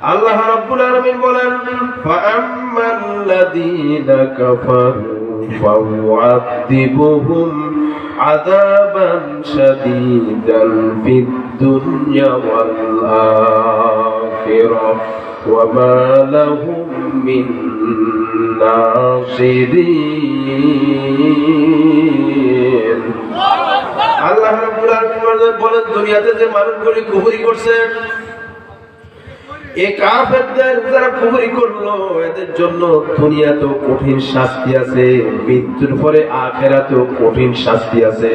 আল্লাহ রাব্বুল আলামিন বলেন, ফাআম্মাল্লাযীনা কাফারু ফাউআযিবুহুম আযাবান শাদীদান ফিদ দুনিয়া ওয়াল আখিরাহ ওয়া লাহুম মিন নাসিরিন। আল্লাহ রাব্বুল আলামিন বলেন, দুনিয়াতে যে মানুষগুলি কুফরি করছে করল, এদের জন্য কঠিন শাস্তি আছে, মৃত্যুর পরে কঠিন শাস্তি আছে।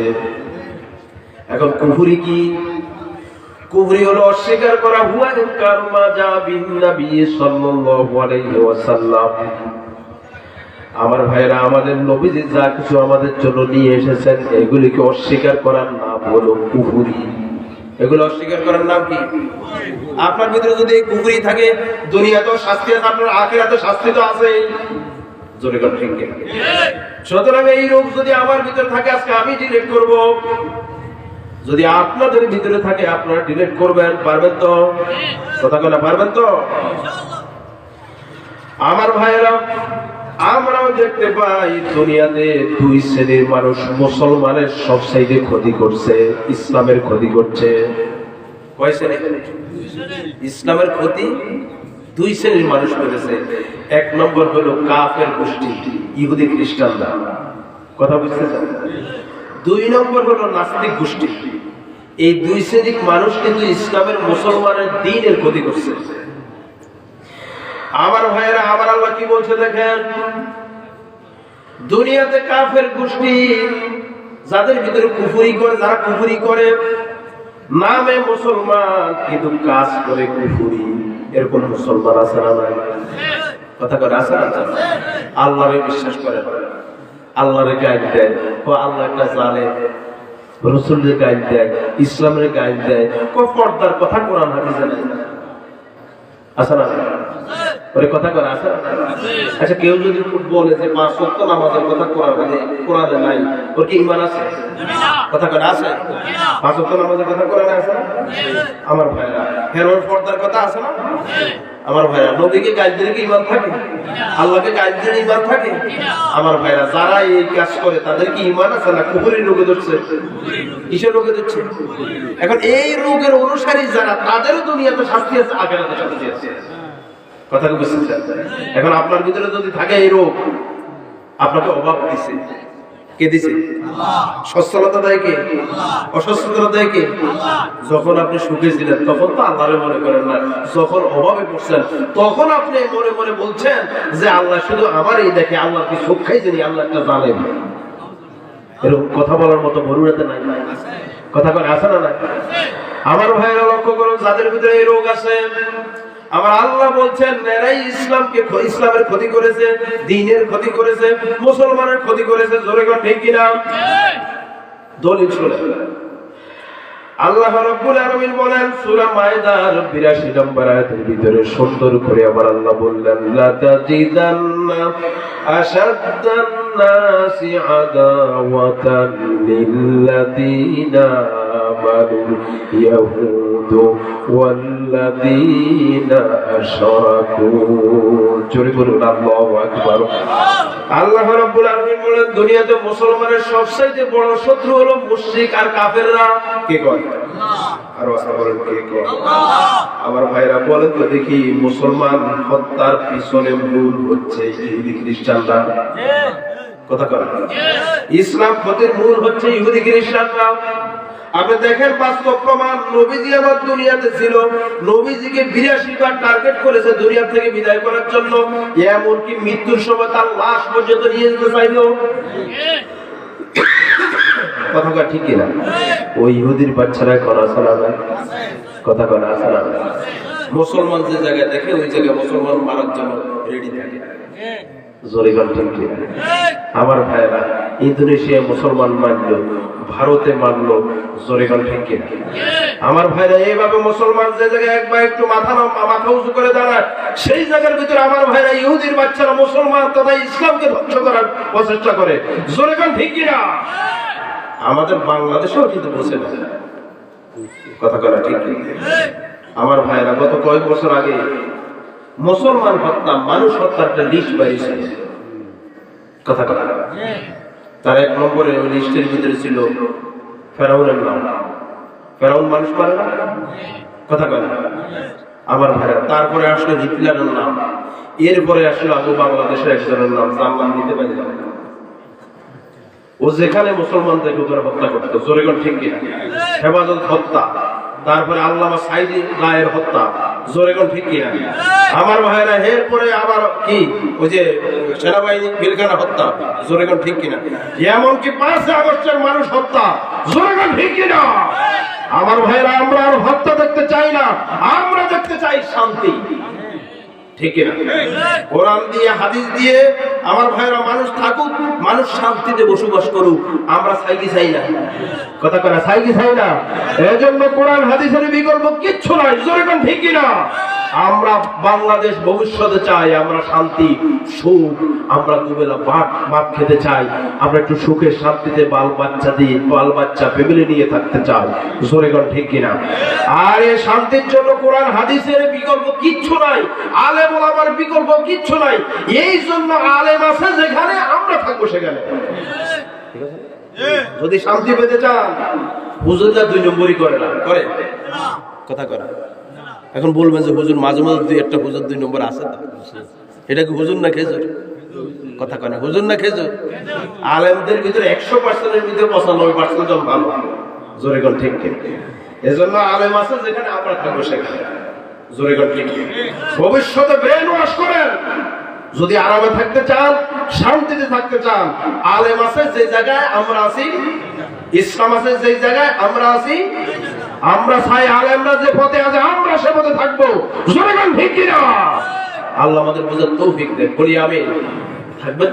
এখন কি? হলো অস্বীকার করা যা আমার ভাইরা আমাদের নবীজি যা কিছু আমাদের জন্য নিয়ে এসেছেন, এগুলিকে অস্বীকার করার নাম হলো কুফরি। এগুলো অস্বীকার করার নাম কি? আপনার ভিতরে যদি এই কুফরি থাকে, দুনিয়াতেও শাস্তি আছে, আপনার আখেরাতেও শাস্তি তো আছে জোরে কর ঠিক সুতরাং এই রোগ যদি আমার ভিতরে থাকে, আজকে আমি ডিলিট করব। যদি আপনাদের ভিতরে থাকে, আপনারা ডিলিট করবেন, পারবেন তো? কথা বলা পারবেন তো? আমার ভাইয়েরা আমরাও দেখতে পাই দুনিয়াতে দুই শ্রেণির মানুষ মুসলমানের সব সাইডে ক্ষতি করছে, ইসলামের ক্ষতি করছে। ইসলামের ক্ষতি দুই শ্রেণির মানুষ করেছে। এক নম্বর হলো কাফের গোষ্ঠী, ইহুদি খ্রিস্টানরা। কথা বুঝতেছেন দুই নম্বর হলো নাস্তিক গোষ্ঠী। এই দুই শ্রেণির মানুষ কিন্তু ইসলামের মুসলমানের দিনের ক্ষতি করছে। আমার ভাইয়েরা, আমার আল্লাহ কি বলছে দেখেন? দুনিয়াতে কাফের গোষ্ঠী যাদের ভিতরে কুফুরি করে, যারা কুফুরি করে, নামে মুসলমান, কিন্তু কাজ করে কুফুরি। এরকম মুসলমান আছে না নাই? কথা করে আছে না আল্লাহরে বিশ্বাস করে আল্লাহরে গাইড দেয়। ও আল্লাহ একটা জানে রসুলের গাইড দেয়, ইসলামের গাইড দেয়। ক পর্দার কথা কোরআন হাদিসে নাই। আছে না ওরে কথা করে আছে? আচ্ছা কেউ যদি বলে যে পাঁচ সত্য নামাজের কথা কোরআনে কোরআনে নাই, ওর কি ইমান আছে? কথা করে আছে? পাঁচ সত্য নামাজের কথা কোরআনে আছে না? আমার ভাইরা, হেরোর পর্দার কথা আছে না? আমার ভাইরা, নবীকে গাইড দিলে কি ইমান থাকে? আল্লাহকে গাইড দিলে ইমান থাকে? আমার ভাইরা, যারা এই কাজ করে, তাদের কি ইমান আছে না? কুকুরের রোগে ধরছে। কিসের রোগে ধরছে? এখন এই রোগের অনুসারী যারা, তাদেরও দুনিয়াতে শাস্তি আছে, আখেরাতে শাস্তি আছে। কথা কি বুঝতেছেন এখন আপনার ভিতরে যদি থাকে এই রোগ, আপনাকে অভাব দিছে। কে দিছে? সচ্ছলতা দেয় কে? অসচ্ছলতা দেয় কে? যখন আপনি সুখে ছিলেন, তখন তো আল্লাহরে মনে করেন না। যখন অভাবে পড়ছেন, তখন আপনি মনে মনে বলছেন যে আল্লাহ শুধু আমার এই দেখে, আল্লাহ কি সুখ খাই জানি আল্লাহ একটা জানেন এরকম কথা বলার মতো মরুরাতে নাই। কথা করে আসে না আমার ভাইয়েরা লক্ষ্য করুন, যাদের ভিতরে এই রোগ আছে আমার আল্লাহ বলছেন, এরাই ইসলামকে ইসলামের ক্ষতি করেছে, দিনের ক্ষতি করেছে, মুসলমানের ক্ষতি করেছে। জোরে কর, ঠিক কিনা? দলিল শুনে। আল্লাহ রাব্বুল আলামিন বলেন, সূরা মায়দার 82 নম্বর আয়াতের ভিতরে সুন্দর করে আবার আল্লাহ বললেন লা তাজিদান্না আশাদ্দান আদাওয়াতান লিল্লাযিনা আমানু ইয়াহুদু ওয়াল্লাযিনা আশরাকু জোরে বলুন, আল্লাহু আকবার। আল্লাহ রাব্বুল আলামিন বলেন, দুনিয়াতে মুসলমানের সবচেয়ে বড় শত্রু হলো মুশরিক আর কাফেররা। কে কয়? আর আল্লাহ বলেন, কে কয়? আমার ভাইরা বলেন তো দেখি, মুসলমান হত্যার পিছনে মূল হচ্ছে ইহুদি খ্রিস্টানরা। কথা ইসলাম ক্ষতির মূল হচ্ছে ইহুদি খ্রিস্টানরা। আপনি দেখেন বাস্তব প্রমাণ নবীজি আমার দুনিয়াতে ছিল। নবীজিকে বিরাশি বার টার্গেট করেছে দুনিয়া থেকে বিদায় করার জন্য। এমনকি মৃত্যুর সময় তার লাশ পর্যন্ত নিয়ে যেতে চাইল। কথা কয় ঠিক কিনা? ওই ইহুদির বাচ্চারা না ভাই? কথা আছে না মুসলমান যে জায়গায় দেখে ওই জায়গায় মুসলমান মারার জন্য রেডি থাকে। জোরে গান আমার ভাইয়েরা, ইন্দোনেশিয়া মুসলমান মানলো, ভারতে মানলো জোরে গান ঠিক কিনা আমার ভাইরা এইভাবে মুসলমান যে জায়গায় একবার একটু মাথা মাথা উঁচু করে দাঁড়ায়, সেই জায়গার ভিতরে আমার ভাইরা ইহুদির বাচ্চারা মুসলমান তথা ইসলামকে ধ্বংস করার প্রচেষ্টা করে। জোরে ঠিক কিনা? আমাদের বাংলাদেশেও কিন্তু বসে না। কথা করা ঠিক আমার ভাইরা গত কয়েক বছর আগে মুসলমান হত্যা, মানুষ হত্যার একটা লিস্ট বেরিয়েছে কথা কথা। তার এক নম্বরে ওই লিস্টের ভিতরে ছিল ফেরাউনের নাম। ফেরাউন মানুষ পারে না? কথা না আমার ভাইরা তারপরে আসলো হিটলারের নাম। এরপরে আসলো আবু বাংলাদেশের একজনের নাম যার নাম দিতে পারি না। ও যেখানে মুসলমানদেরকে ধরে হত্যা করতো। জোরেগণ ঠিক কিনা? হেফাজত হত্যা। তারপরে আল্লামা সাইদি গায়ের হত্যা। জোরেগণ ঠিক কিনা? আমার ভাইরা এরপরে আবার কি? ওই যে সেনাবাহিনী পিলখানা হত্যা জোরেগণ ঠিক কিনা? এমনকি পাঁচ আগস্টের মানুষ হত্যা জোরেগণ ঠিক কিনা? আমার ভাইরা, আমরা আর হত্যা দেখতে চাই না, আমরা দেখতে চাই শান্তি। ঠিক না। কোরআন দিয়ে, হাদিস দিয়ে আমার ভাইরা মানুষ থাকুক, মানুষ শান্তিতে বসবাস করুক, আমরা সাইকি চাই না? কথা কথা না সাইকি চাই না? এজন্য কোরআন, হাদিসের বিকল্প কিচ্ছু নাই। জোরে ঠিক কিনা আমরা বাংলাদেশ ভবিষ্যতে চাই আমরা শান্তি সুখ আমরা দুবেলা ভাত ভাত খেতে চাই আমরা একটু সুখে শান্তিতে বাল বাচ্চা দিয়ে বাল বাচ্চা ফ্যামিলি নিয়ে থাকতে চাই। জোরে কোন ঠিক কিনা? আর এই শান্তির জন্য কোরআন হাদিসের বিকল্প কিচ্ছু নাই আলেম আমার বিকল্প কিচ্ছু নাই। এই জন্য আলেম আছে যেখানে আমরা থাকব সেখানে। ঠিক আছে? যদি শান্তি পেতে চান হুজুররা দুই নম্বরই করে না। করে। কথা করে এখন বলবেন যে, হুজুর, মাঝে মাঝে দুই একটা হুজুর দুই নম্বর আছে এটা কি হুজুর না খেজুর? কথা কয় না, হুজুর না খেজুর? আলেমদের ভিতরে একশো পার্সেন্টের ভিতরে পঁচানব্বই পার্সেন্ট জন ভালো। জোরে কোন, ঠিক ঠিক। এজন্য আলেম আছে যেখানে আমরা থাকব সেখানে। জোরে কোন, ঠিক ঠিক। ভবিষ্যতে ব্রেন ওয়াশ করেন। যদি আরামে থাকতে চান, শান্তিতে থাকতে চান, আলেম আছে যে জায়গায় আমরা আছি, ইসলাম আছে যে জায়গায় আমরা আছি আমরা চাই আলেমরা যে পথে আছে, আমরা সে পথে থাকব। আল্লাহ আমাদের বোঝার তৌফিক দেন বলি আমি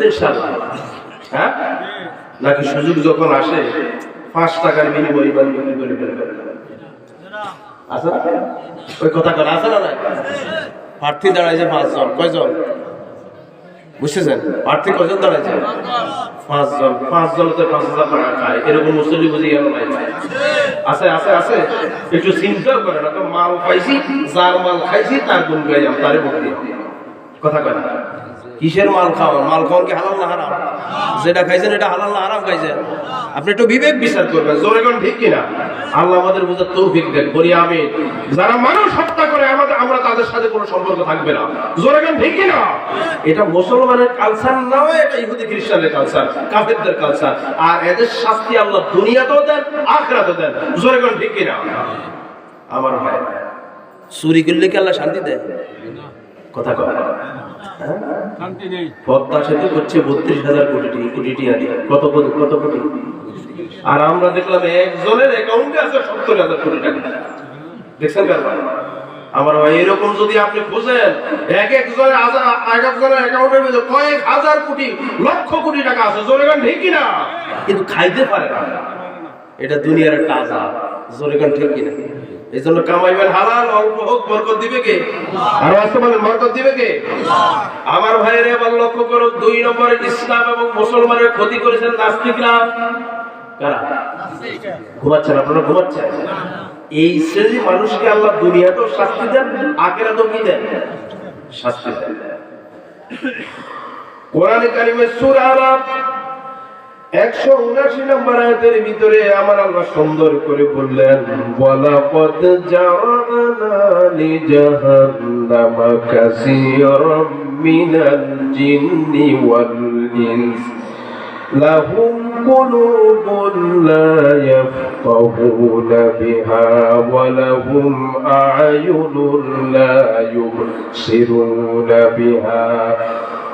ইনশাআল্লাহ। হ্যাঁ? নাকি সুযোগ যখন আসে, পাঁচ টাকার বিনিময়ে ইমান বিক্রি? ওই কথা কথা আছে না প্রার্থী দাঁড়াইছে পাঁচজন। কয়জন? বুঝতেছেন? প্রার্থী কয়জন দাঁড়াইছে পাঁচজন পাঁচজন তো পাঁচ হাজার টাকা খায়। এরকম মুসলি বুঝি গেল আছে আছে আছে। একটু চিন্তা করে না তো মাল পাইছি যার মাল খাইছি, তার গুণ গাইলাম তারে ভক্তি। কথা কয় কিসের মাল খাওয়ান মাল খাওয়ান কি হালাল না হারাম? যেটা খাইছেন এটা হালাল না হারাম খাইছেন? আপনি একটু বিবেক বিচার করবেন, জোরে কোন ঠিক কিনা? আল্লাহ আমাদের বোঝার তৌফিক দেন, বলি আমি যারা মানুষ হত্যা করে, আমাদের আমরা তাদের সাথে কোনো সম্পর্ক থাকবে না। জোরে কোন ঠিক কিনা? এটা মুসলমানের কালচার নয় এটা ইহুদি খ্রিস্টানের কালচার কাফেরদের কালচার আর এদের শাস্তি আল্লাহ দুনিয়াতেও দেন, আখরাতেও দেন। জোরে কোন ঠিক কিনা? আমার ভাই, চুরি করলে কি আল্লাহ শান্তি দেয়? কথা কয়। পদ্মা সেতু করছে বত্রিশ হাজার কোটি টি- কোটি টিয়া কত কোটি কত কোটি? আর আমরা দেখলাম একজনের অ্যাকাউন্টে আছে সত্তর হাজার কোটি টাকা। দেখছেন আমার এরকম যদি আপনি খুঁজেন এক একজনের এক একজনের অ্যাকাউন্টের মধ্যে কয়েক হাজার কোটি লক্ষ কোটি টাকা আছে। জোরে গান ঠিক কিনা? কিন্তু খাইতে পারে না। এটা দুনিয়ার একটা আজাব জোরে গান ঠিক কিনা? এই জন্য কামাইবেন হালাল, অল্প হোক, বরকত দিবে কে? আর বাস্তবায়ন বরকত দিবে কে? আমার ভাইয়ের এবার লক্ষ্য করো দুই নম্বরে ইসলাম এবং মুসলমানের ক্ষতি করেছেন নাস্তিকরা। কারা? ঘুমাচ্ছেন, আপনারা ঘুমাচ্ছেন? এই শ্রেণি মানুষকে আল্লাহ দুনিয়াতেও শাস্তি দেন আখেরা তো কি দেন? শাস্তি দেন। কোরআনে কারিমে সূরা আরাফ একশো উনাশি নম্বর আয়াতের ভিতরে আমার আল্লাহ সুন্দর করে বললেন বলা পদ জানি জাহান্নামা কাসীরাম মিনাল জিন্নি ওয়াল ইনস لهم قلوب لا يفقهون بها ولهم أعين لا يبصرون بها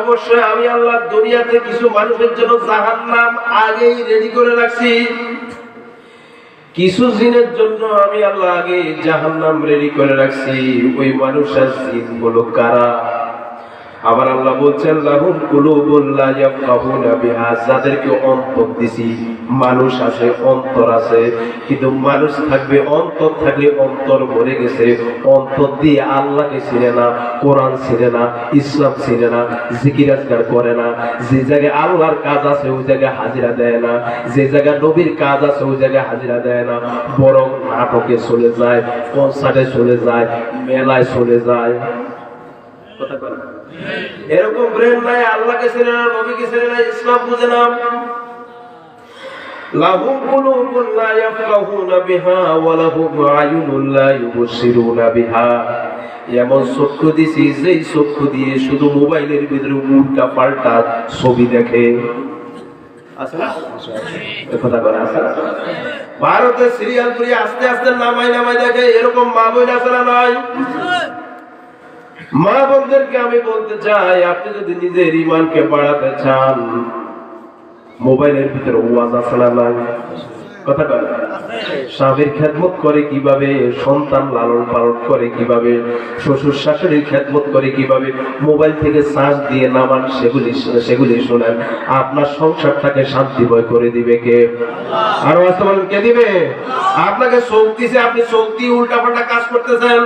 অবশ্যই আমি আল্লাহ কিছু মানুষের জন্য রেডি করে রাখছি। কিছু জন্য আমি আল্লাহ আগে জাহান্নাম রেডি করে রাখছি। ওই মানুষের জিনগুলো কারা? আবার আল্লাহ বলছেন, লাহুম কুলুবুন লা ইয়াফকাহুনা বিহা। যাদেরকে অন্তর দিছি, মানুষ আছে, অন্তর আছে। কিন্তু মানুষ থাকবে, অন্তর থাকলে অন্তর মরে গেছে। অন্তর দিয়ে আল্লাহকে চিনে না, কোরআন চিনে না, ইসলাম চিনে না, জিকির আজগার করে না। যে জায়গায় আল্লাহর কাজ আছে, ওই জায়গায় হাজিরা দেয় না। যে জায়গায় নবীর কাজ আছে, ওই জায়গায় হাজিরা দেয় না। বরং নাটকে চলে যায়, কনসার্টে চলে যায়, মেলায় চলে যায়। কথা বলেন। এরকম ব্রেন নাই, আল্লাহকে চেনে না, নবীকে চেনে না, ইসলাম বুঝে না। চক্ষু দিয়ে শুধু মোবাইলের ভিতরে উল্টা পাল্টা ছবি দেখে। আছে সিরিয়াল আস্তে আস্তে নামাই নামাই দেখে, এরকম মা বই না নাই? মা বোনদেরকে আমি বলতে চাই, আপনি যদি নিজের ইমানকে বাড়াতে চান, মোবাইলের ভিতরে ওয়াজ আছে না করে কীভাবে মোবাইল থেকে দিয়ে নামান সেগুলি সেগুলি শোনেন, আপনার সংসারটাকে শান্তিময় করে দিবে কে? আরও আসতে কে দিবে? আপনাকে চোখ দিছে আপনি চোখ দিয়ে উল্টা পাল্টা কাজ করতেছেন।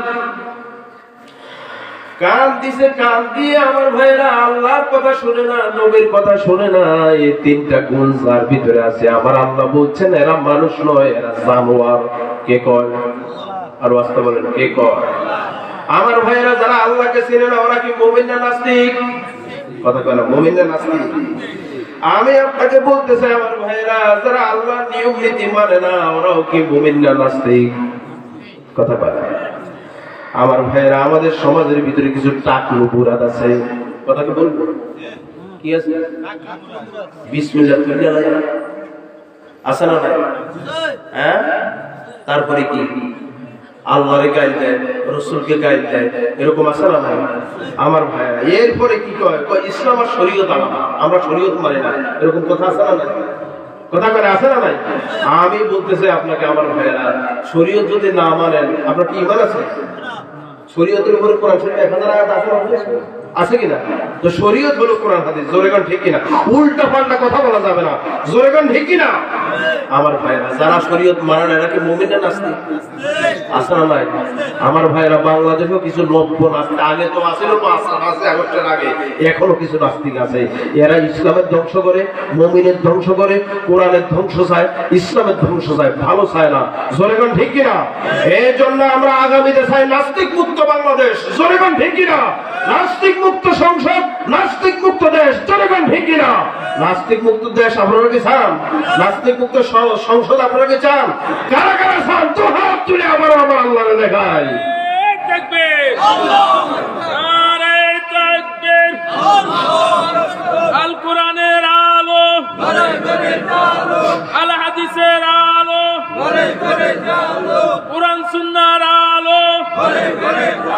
কান দিছে, কান দিয়ে আমার ভাইরা আল্লাহর কথা শুনে না, নবীর কথা শুনে না, এই তিনটা গুণ যার ভিতরে আছে, আমার আল্লাহ বলছেন, এরা মানুষ নয়, এরা জানোয়ার। কে কয়? আর বাস্তব বলেন, কে কয়? আমার ভাইরা যারা আল্লাহকে চিনে না, ওরা কি মুমিন না নাস্তিক? কথা কয় না, মুমিন না নাস্তিক। আমি আপনাকে বলতে চাই, আমার ভাইরা, যারা আল্লাহর নিয়ম নীতি মানে না, ওরাও কি মুমিন না নাস্তিক? কথা কয় আমার ভাইয়েরা, আমাদের সমাজের ভিতরে কিছু টাকলু বুরাদ আছে। কথা কি বলব? কি আছে? বিসমিল্লাহ? আছে না হ্যাঁ? তারপরে কি? আল্লাহরে গাইল দেয়, রসুলকে গাইল দেয়, এরকম আছে না ভাই আমার ভাইয়েরা, এরপরে কি কয়? ইসলাম আর শরীয়ত আলাদা। আমরা শরীয়ত মানি না। এরকম কথা আছে না কথা করে আছে না নাই আমি বলতেছি আপনাকে আমার ভাইয়েরা, শরীয়ত যদি না মানেন, আপনার কি ইমান আছে শরীয়তের উপরে কোরআন শরীফ এক হাজার আয়াত আছে? আছে কিনা? তো শরীয়ত হলো কোরআন হাদিস। জোরে গান ঠিক কিনা? উল্টা পাল্টা কথা বলা যাবে না। জোরে গান ঠিক কিনা? আমার ভাইরা যারা শরীয়ত মানে না, এরা কি মুমিন নাস্তিক? আছে না নাই? আমার ভাইরা বাংলাদেশেও কিছু নব্য নাস্তিক, আগে তো আছিল পাঁচ পাঁচই আগস্টের আগে। এখনও কিছু নাস্তিক আছে। এরা ইসলামের ধ্বংস করে, মুমিনের ধ্বংস করে, কোরআনের ধ্বংস চায়, ইসলামের ধ্বংস চায়, ভালো চায় না। জোরেগন ঠিক কিনা? এই জন্য আমরা আগামীতে চাই নাস্তিক মুক্ত বাংলাদেশ জোরেগন ঠিক কিনা? নাস্তিক মুক্ত সংসদ, নাস্তিক মুক্ত দেশ, জনগণ ভিকি না নাস্তিক মুক্ত দেশ আপনারা কি চান? নাস্তিক মুক্ত সংসদ আপনারা কি চান? কারা কারা চান? তো হাত তুলে আবার আমার আল্লাহ দেখাই। আলো আল। আলো কোরআন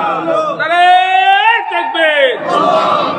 আলো। David. Come on.